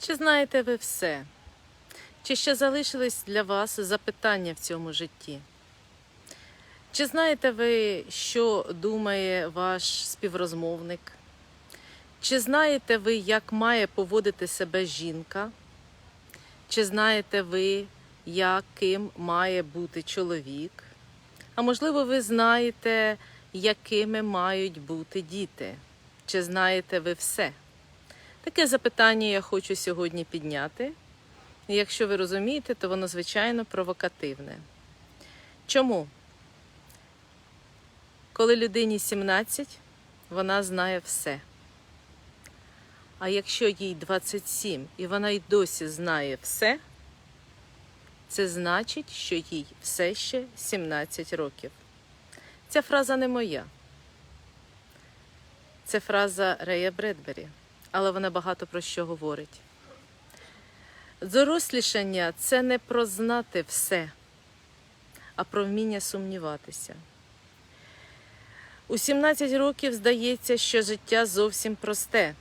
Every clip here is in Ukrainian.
Чи знаєте ви все? Чи ще залишились для вас запитання в цьому житті? Чи знаєте ви, що думає ваш співрозмовник? Чи знаєте ви, як має поводити себе жінка? Чи знаєте ви, яким має бути чоловік? А можливо, ви знаєте, якими мають бути діти? Чи знаєте ви все? Таке запитання я хочу сьогодні підняти. Якщо ви розумієте, то воно звичайно провокативне. Чому? Коли людині 17, вона знає все. А якщо їй 27 і вона й досі знає все, це значить, що їй все ще 17 років. Ця фраза не моя. Це фраза Рея Бредбері, але вона багато про що говорить. Дорослішання це не про знати все, а про вміння сумніватися. У 17 років здається, що життя зовсім просте,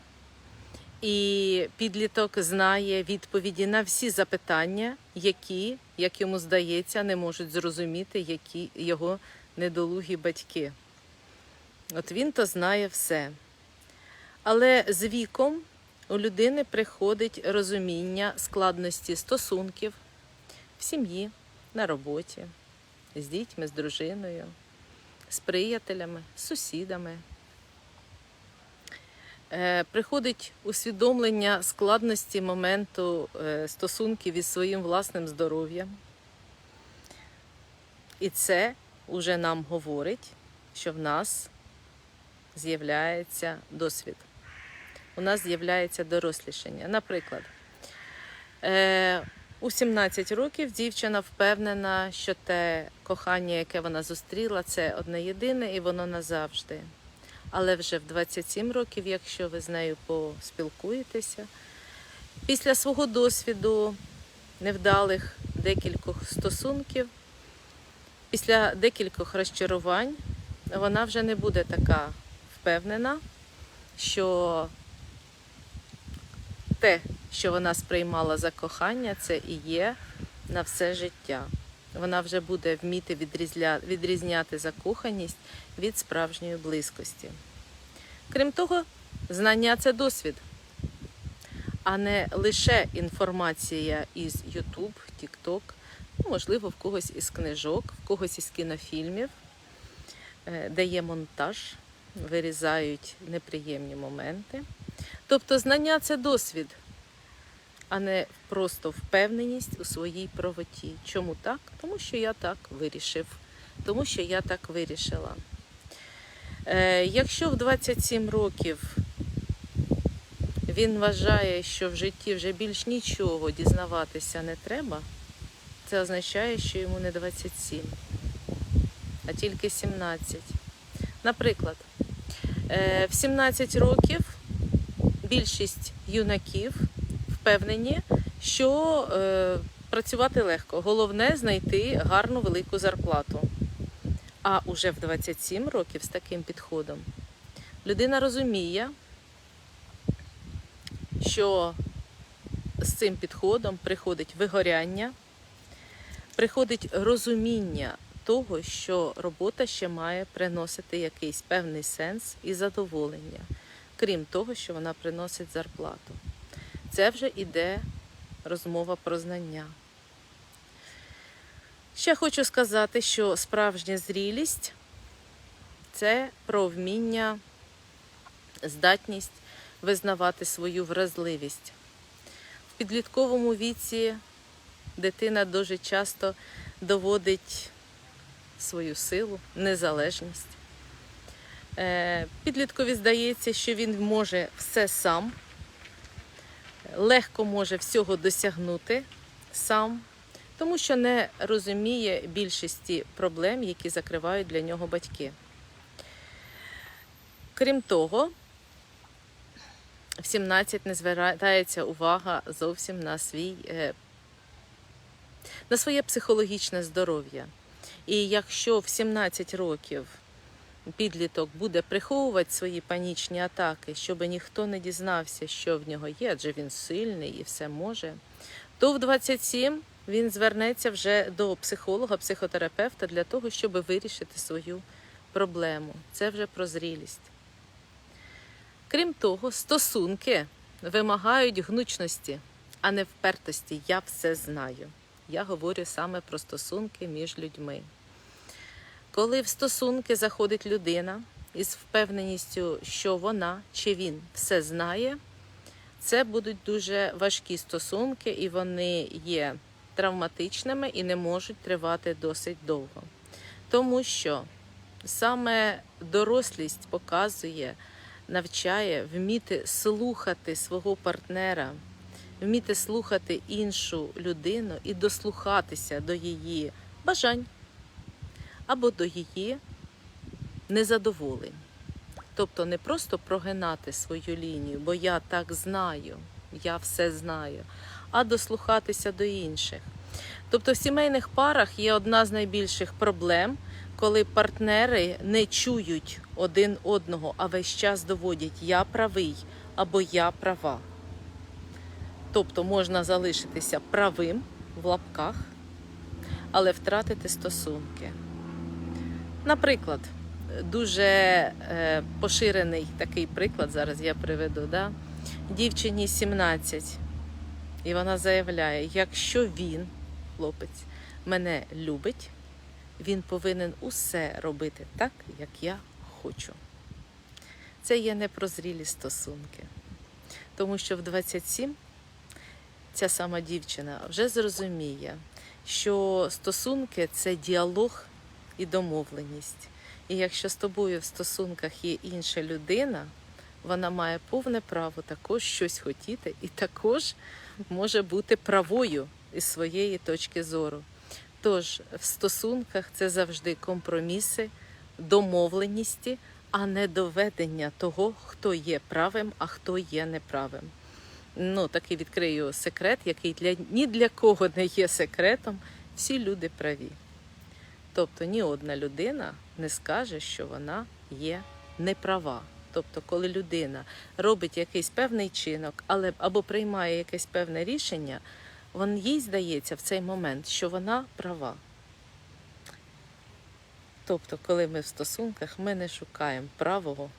і підліток знає відповіді на всі запитання, які, як йому здається, не можуть зрозуміти які його недолугі батьки. От він то знає все. Але з віком у людини приходить розуміння складності стосунків в сім'ї, на роботі, з дітьми, з дружиною, з приятелями, з сусідами. Е, Приходить усвідомлення складності моменту е, стосунків із своїм власним здоров'ям. І це уже нам говорить, що в нас з'являється досвід у нас з'являється дорослішання. Наприклад, е, у 17 років дівчина впевнена, що те кохання, яке вона зустріла, це одне єдине і воно назавжди. Але вже в 27 років, якщо ви з нею поспілкуєтеся, після свого досвіду невдалих декількох стосунків, після декількох розчарувань, вона вже не буде така впевнена, що те, що вона сприймала за кохання, це і є на все життя. Вона вже буде вміти відрізняти закоханість від справжньої близькості. Крім того, знання це досвід, а не лише інформація із YouTube, TikTok, можливо, в когось із книжок, в когось із кінофільмів, е, де є монтаж, вирізають неприємні моменти. Тобто знання це досвід, а не просто впевненість у своїй правоті. Чому так? Тому що я так вирішив, тому що я так вирішила. Е, якщо в 27 років він вважає, що в житті вже більш нічого дізнаватися не треба, це означає, що йому не 27, а тільки 17. Наприклад, е, в 17 років більшість юнаків впевнені, що е, працювати легко. Головне знайти гарну велику зарплату. А уже в 27 років з таким підходом людина розуміє, що з цим підходом приходить вигоряння, приходить розуміння того, що робота ще має приносити якийсь певний сенс і задоволення крім того, що вона приносить зарплату. Це вже іде розмова про знання. Ще хочу сказати, що справжня зрілість це про вміння, здатність визнавати свою вразливість. В підлітковому віці дитина дуже часто доводить свою силу, незалежність. Е, підліткові здається, що він може все сам, легко може всього досягнути сам, тому що не розуміє більшості проблем, які закривають для нього батьки. Крім того, в 17 не звертається увага зовсім на свій, е, на своє психологічне здоров'я. І якщо в 17 років підліток буде приховувати свої панічні атаки, щоб ніхто не дізнався, що в нього є, адже він сильний і все може, то в 27 він звернеться вже до психолога, психотерапевта для того, щоб вирішити свою проблему. Це вже про зрілість. Крім того, стосунки вимагають гнучності, а не впертості. Я все знаю. Я говорю саме про стосунки між людьми. Коли в стосунки заходить людина із впевненістю, що вона чи він все знає, це будуть дуже важкі стосунки, і вони є травматичними і не можуть тривати досить довго. Тому що саме дорослість показує, навчає вміти слухати свого партнера, вміти слухати іншу людину і дослухатися до її бажань або до її незадоволень. Тобто не просто прогинати свою лінію, бо я так знаю, я все знаю, а дослухатися до інших. Тобто в сімейних парах є одна з найбільших проблем, коли партнери не чують один одного, а весь час доводять я правий або я права. Тобто можна залишитися правим в лапках, але втратити стосунки. Наприклад, дуже е, поширений такий приклад, зараз я приведу. Да? Дівчині 17, і вона заявляє, якщо він, хлопець, мене любить, він повинен усе робити так, як я хочу. Це є непрозрілі стосунки. Тому що в 27 ця сама дівчина вже зрозуміє, що стосунки це діалог і домовленість. І якщо з тобою в стосунках є інша людина, вона має повне право також щось хотіти і також може бути правою із своєї точки зору. Тож в стосунках це завжди компроміси, домовленісті, а не доведення того, хто є правим, а хто є неправим. Ну, такий відкрию секрет, який для ні для кого не є секретом. Всі люди праві. Тобто ні одна людина не скаже, що вона є неправа. Тобто, коли людина робить якийсь певний чинок, але або приймає якесь певне рішення, вон їй здається в цей момент, що вона права. Тобто, коли ми в стосунках, ми не шукаємо правого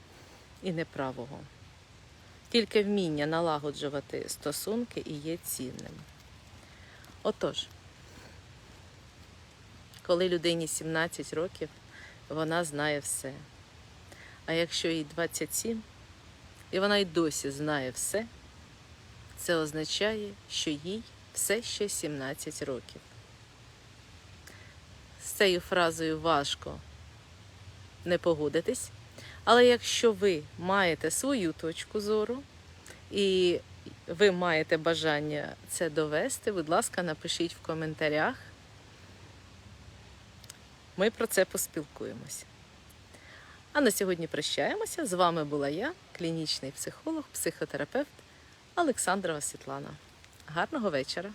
і неправого. Тільки вміння налагоджувати стосунки і є цінним. Отож, коли людині 17 років, вона знає все. А якщо їй 27, і вона й досі знає все, це означає, що їй все ще 17 років. З цією фразою важко не погодитись, але якщо ви маєте свою точку зору і ви маєте бажання це довести, будь ласка, напишіть в коментарях. Ми про це поспілкуємося. А на сьогодні прощаємося. З вами була я, клінічний психолог, психотерапевт Олександрова Світлана. Гарного вечора!